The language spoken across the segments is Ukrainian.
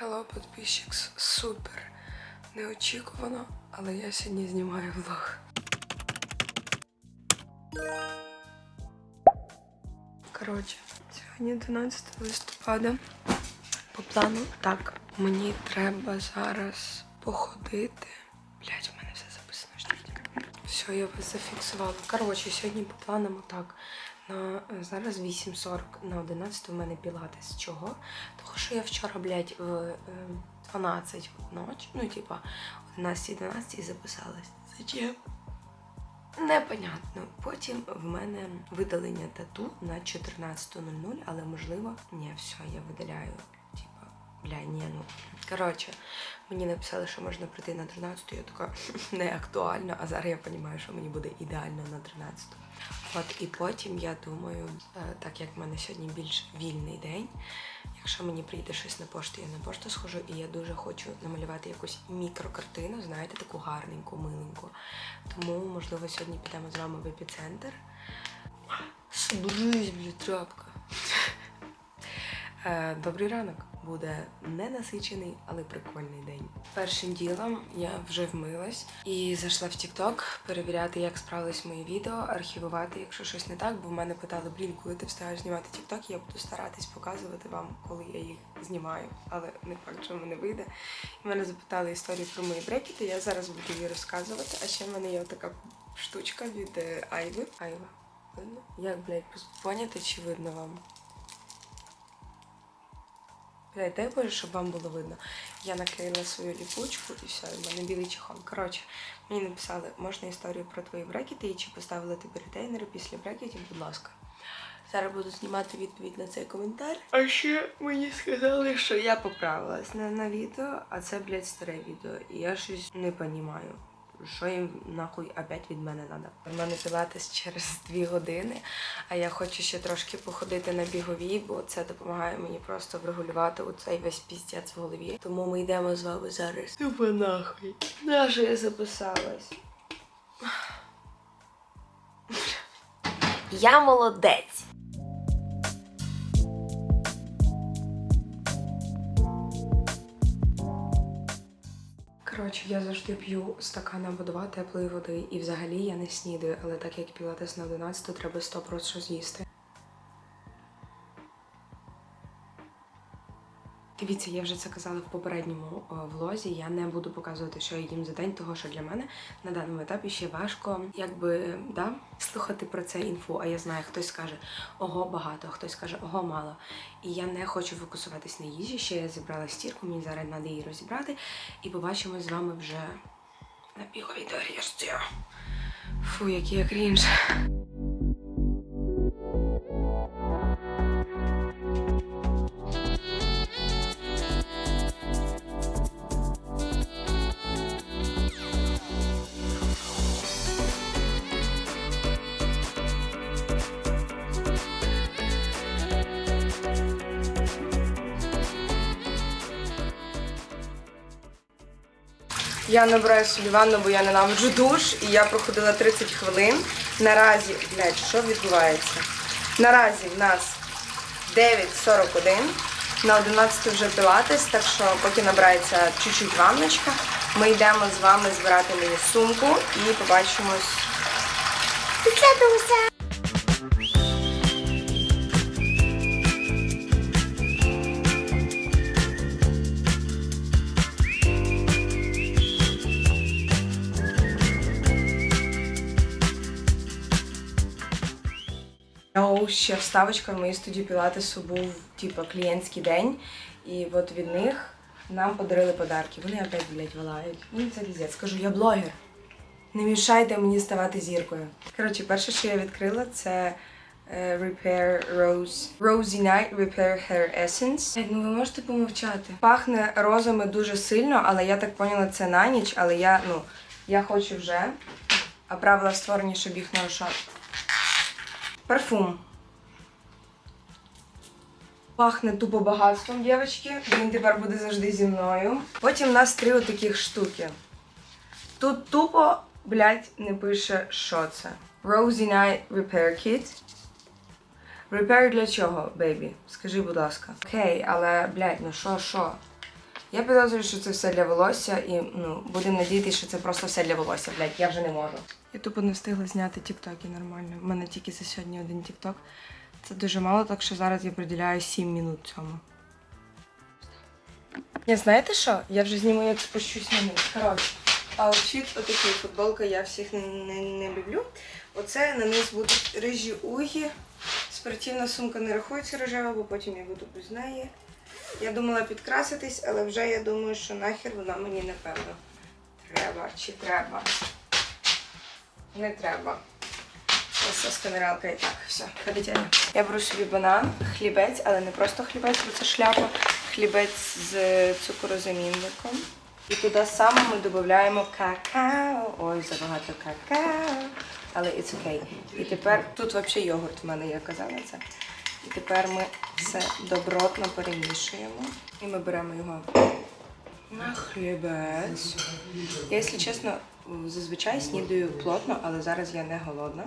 Hello, підписчик, супер. Неочікувано, але я сьогодні знімаю влог. Коротше, сьогодні 12 листопада. По плану так, мені треба зараз походити. Блять, в мене все записано. ждіть. Все, я вас зафіксувала. Коротше, сьогодні по планам так. На е, зараз 8.40, на 11 в мене пілатес. Чого? Тому що я вчора, блядь, в е, 12 ночі, ну, типа, 11-12 записалась. Зачем? Непонятно. Потім в мене видалення тату на 14.00, але можливо, ні, все, я видаляю. Бля, ні, ну. Коротше, мені написали, що можна прийти на 13-ту. я така не актуально, а зараз я розумію, що мені буде ідеально на 13-ту. От і потім я думаю, е, так як в мене сьогодні більш вільний день, якщо мені прийде щось на пошту, я на пошту схожу, і я дуже хочу намалювати якусь мікрокартину, знаєте, таку гарненьку, миленьку. Тому, можливо, сьогодні підемо з вами в епіцентр. Соберись, блядь, тряпка. Е, Добрий ранок. Буде ненасичений, але прикольний день. Першим ділом я вже вмилась і зайшла в TikTok перевіряти, як справились мої відео, архівувати, якщо щось не так, бо в мене питали, блін, коли ти встигаєш знімати TikTok, я буду старатись показувати вам, коли я їх знімаю, але не факт, що мене вийде. І мене запитали історію про мої брекети, я зараз буду її розказувати. А ще в мене є така штучка від е, Айви. Айва. Видно? Як, блядь, поняти, чи видно вам? Блядь, дай Боже, щоб вам було видно. Я наклеїла свою ліпучку і все, і в мене білий чехол. Коротше, мені написали, можна історію про твої брекети і чи поставили тобі ретейнери після брекетів, будь ласка. Зараз буду знімати відповідь на цей коментар. А ще мені сказали, що я поправилась на, на відео, а це, блядь, старе відео. І я щось не розумію. Що їм нахуй опять від мене треба? У мене пілатес через дві години, а я хочу ще трошки походити на біговій, бо це допомагає мені просто врегулювати оцей весь піздець в голові. Тому ми йдемо з вами зараз. Тупо нахуй. Нащо я записалась? Я молодець. Коротше, я завжди п'ю стакан або два теплої води, і взагалі я не снідаю, але так як пілатес на 11, то треба 100% з'їсти. Дивіться, я вже це казала в попередньому е, влозі. Я не буду показувати, що я їм за день, того що для мене на даному етапі ще важко, якби да, слухати про це інфу. А я знаю, хтось скаже ого багато, хтось каже ого мало. І я не хочу фокусуватись на їжі. Ще я зібрала стірку, мені зараз треба її розібрати. І побачимо з вами вже на біговій доріжці. Фу, який я крінж. Я набираю собі ванну, бо я ненавиджу душ, і я проходила 30 хвилин. Наразі, блядь, що відбувається? Наразі в нас 9.41, на 11 вже пілатес, так що поки набирається чуть-чуть ванночка, ми йдемо з вами збирати мені сумку і побачимось. Після дуся. Ще вставочка в моїй студії пілатесу був типу клієнтський день, і от від них нам подарили подарки. Вони опять, блядь, вилають. Ну це піздець. Скажу, я блогер. Не мішайте мені ставати зіркою. Коротше, перше, що я відкрила, це е, Repair Rose Rosy Night Repair Hair Essence. Ну ви можете помовчати. Пахне розами дуже сильно, але я так поняла, це на ніч, але я, ну, я хочу вже. А правила створені, щоб їх нарушати. Парфум. Пахне тупо багатством, дівчатки. Він тепер буде завжди зі мною. Потім у нас три отаких штуки. Тут тупо, блядь, не пише, що це. Rosy Night Repair Kit. Repair для чого, бейбі? Скажи, будь ласка. Окей, але, блядь, ну що, що? Я підозрюю, що це все для волосся, і ну, будемо надіятися, що це просто все для волосся, блядь, я вже не можу. Я тупо не встигла зняти тіктоки нормально. У мене тільки за сьогодні один тікток. Це дуже мало, так що зараз я приділяю 7 минут цьому. Я знаєте що? Я вже зніму, як спущусь на низ. Коротше, аутфіт отакий, футболка я всіх не, не, не люблю. Оце на низ будуть рижі угі. Спортивна сумка не рахується рожева, бо потім я буду без неї. Я думала підкраситись, але вже я думаю, що нахер вона мені напевно треба чи треба. Не треба. Ось сканералка і так, все, ходить Я беру собі банан, хлібець, але не просто хлібець, бо це шляпа. Хлібець з цукорозамінником. І туди саме ми додаємо какао. Ой, забагато какао. Але it's okay. І тепер тут взагалі йогурт в мене, я казала це. І тепер ми все добротно перемішуємо. І ми беремо його на хлібець. Я, якщо чесно, зазвичай снідаю плотно, але зараз я не голодна,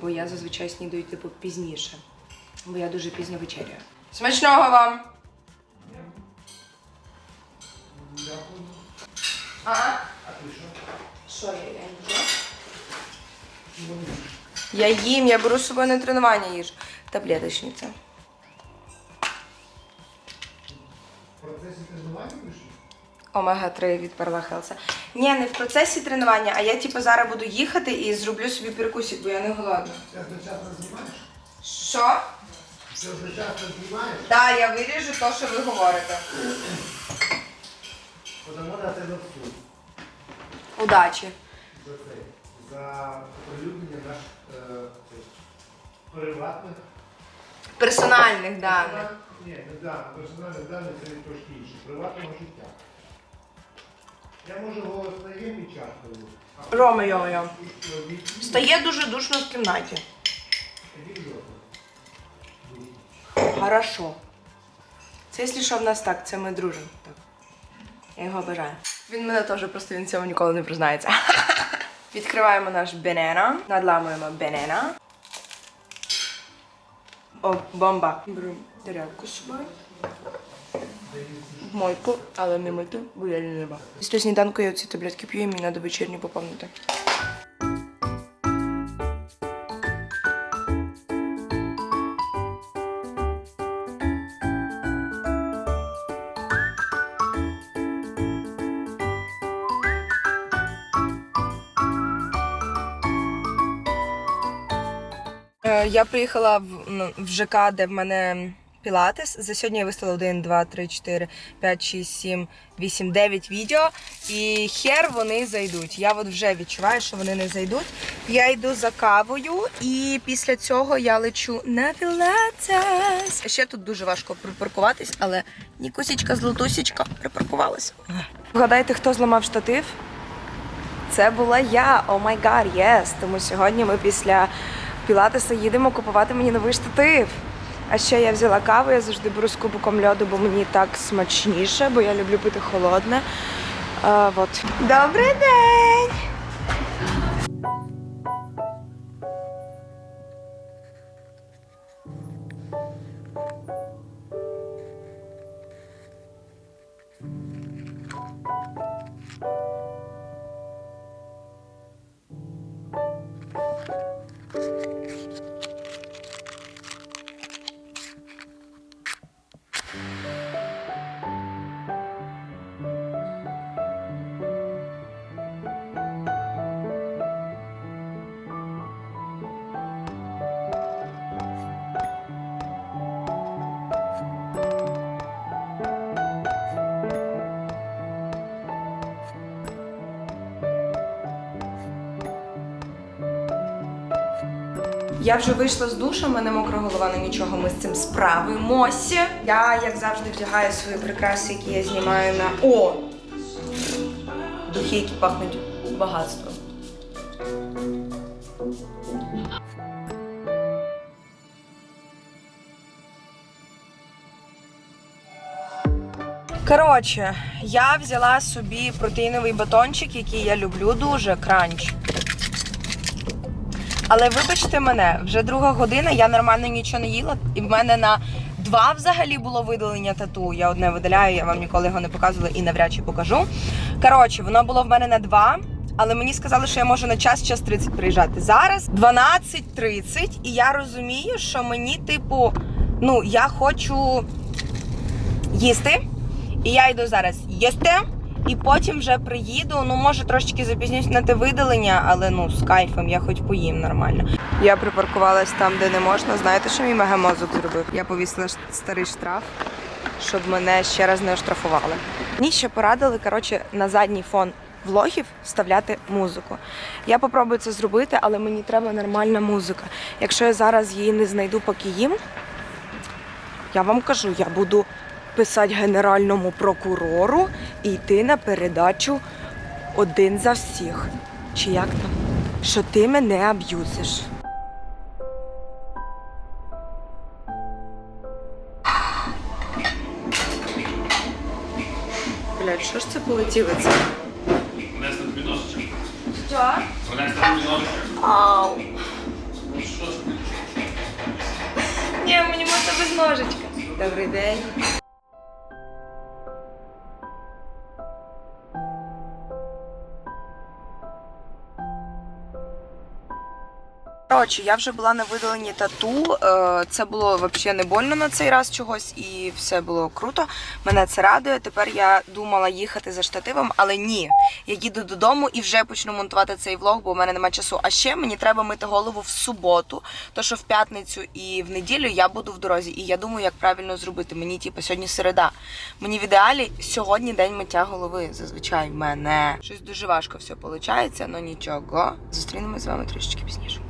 бо я зазвичай снідаю типу пізніше. Бо я дуже пізно вечеряю. Смачного вам! А? Що я, я не? Я їм, я беру з собою на тренування їжу. Таблеточниця. В процесі тренування пишеш? Омега-3 від Перла Хелса. Ні, не в процесі тренування, а я типу зараз буду їхати і зроблю собі перекусик, бо я не голодна. Ти одночасно знімаєш? Що? Ти одночасно знімаєш? Так, я виріжу те, що ви говорите. Подамо на тебе в суд Удачі. за це. За оприлюднення наших приватних Персональних даних. Ні, не даних. Персональних даних це трошки інше. Приватного життя. Я можу голос не є і чаркою. Рома йо-йо. Стає дуже душно в кімнаті. Хорошо. Це якщо що в нас так, це ми дружимо. Так. Я його бажаю. Він мене теж просто він цьому ніколи не признається. Відкриваємо наш бенена, надламуємо бенена. О, бомба. Беру тарелку собою. Мойку, але не мити, бо я лінива. Після сніданку я ці таблетки п'ю і мені треба вечірні поповнити. Я приїхала в, ну, в ЖК, де в мене пілатес. За сьогодні я виставила 1, 2, 3, 4, 5, 6, 7, 8, 9 відео. І хер вони зайдуть. Я от вже відчуваю, що вони не зайдуть. Я йду за кавою, і після цього я лечу на пілатес. Ще тут дуже важко припаркуватись, але Нікусічка злотусічка припаркувалася. Вгадайте, хто зламав штатив? Це була я. О май гад, єс. Тому сьогодні ми після пілатеса їдемо купувати мені новий штатив. А ще я взяла каву, я завжди беру з кубиком льоду, бо мені так смачніше, бо я люблю пити холодне. А, вот. Добрий день! Я вже вийшла з душу, в мене мокра голова, але нічого, ми з цим справимося. Я, як завжди, вдягаю свої прикраси, які я знімаю на О! Духи, які пахнуть багатством. Коротше, я взяла собі протеїновий батончик, який я люблю дуже, кранч. Але вибачте мене, вже друга година, я нормально нічого не їла, і в мене на два взагалі було видалення тату. Я одне видаляю, я вам ніколи його не показувала і навряд чи покажу. Коротше, воно було в мене на два. Але мені сказали, що я можу на час, час 30 приїжджати. Зараз 12.30, і я розумію, що мені, типу, ну, я хочу їсти. І я йду зараз їсти, і потім вже приїду. Ну, може, трошечки запізнюсь на те видалення, але ну, з кайфом, я хоч поїм нормально. Я припаркувалась там, де не можна. Знаєте, що мій мегамозок зробив? Я повісила старий штраф, щоб мене ще раз не оштрафували. Мені ще порадили, коротше, на задній фон влогів вставляти музику. Я попробую це зробити, але мені треба нормальна музика. Якщо я зараз її не знайду, поки їм, я вам кажу, я буду писати генеральному прокурору і йти на передачу один за всіх. Чи як там? Що ти мене аб'юзиш. Блядь, що ж це полетіло? Це? Принесли тобі ножичок. Що? Принесли тобі ножичок. Ау. Ну що? Ні, мені можна без ножичка. Добрий день. Коротше, я вже була на видаленні тату. Е, Це було взагалі не больно на цей раз чогось, і все було круто. Мене це радує. Тепер я думала їхати за штативом, але ні. Я їду додому і вже почну монтувати цей влог, бо у мене немає часу. А ще мені треба мити голову в суботу, то що в п'ятницю і в неділю я буду в дорозі. І я думаю, як правильно зробити. Мені типу, сьогодні середа. Мені в ідеалі сьогодні день миття голови. Зазвичай в мене щось дуже важко все виходить, але нічого. Зустрінемось з вами трішечки пізніше.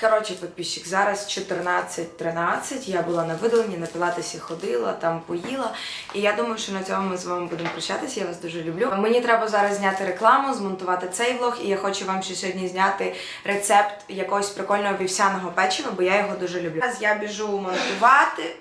Коротше, підписчик, зараз 14.13, я була на видаленні, на пілатесі ходила, там поїла. І я думаю, що на цьому ми з вами будемо прощатися. Я вас дуже люблю. Мені треба зараз зняти рекламу, змонтувати цей влог, і я хочу вам ще сьогодні зняти рецепт якогось прикольного вівсяного печива, бо я його дуже люблю. Зараз я біжу монтувати.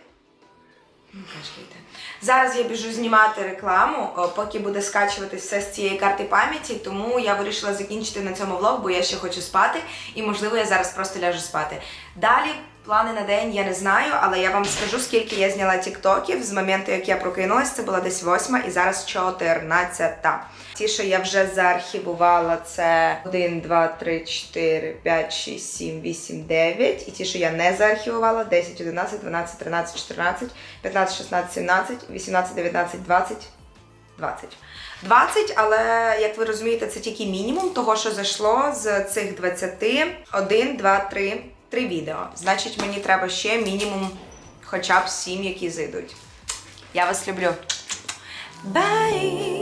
Ну, кашляйте. Зараз я біжу знімати рекламу, поки буде скачуватись все з цієї карти пам'яті, тому я вирішила закінчити на цьому влог, бо я ще хочу спати, і можливо я зараз просто ляжу спати. Далі плани на день я не знаю, але я вам скажу, скільки я зняла тіктоків з моменту, як я прокинулась, це була десь восьма і зараз 14. Ті, що я вже заархівувала, це 1, 2, 3, 4, 5, 6, 7, 8, 9. І ті, що я не заархівувала, 10, 11, 12, 13, 14, 15, 16, 17, 18, 19, 20. 20. 20, але як ви розумієте, це тільки мінімум того, що зайшло з цих 20. 1, 2, 3, 3 відео. Значить, мені треба ще мінімум хоча б сім, які зайдуть. Я вас люблю. Бай!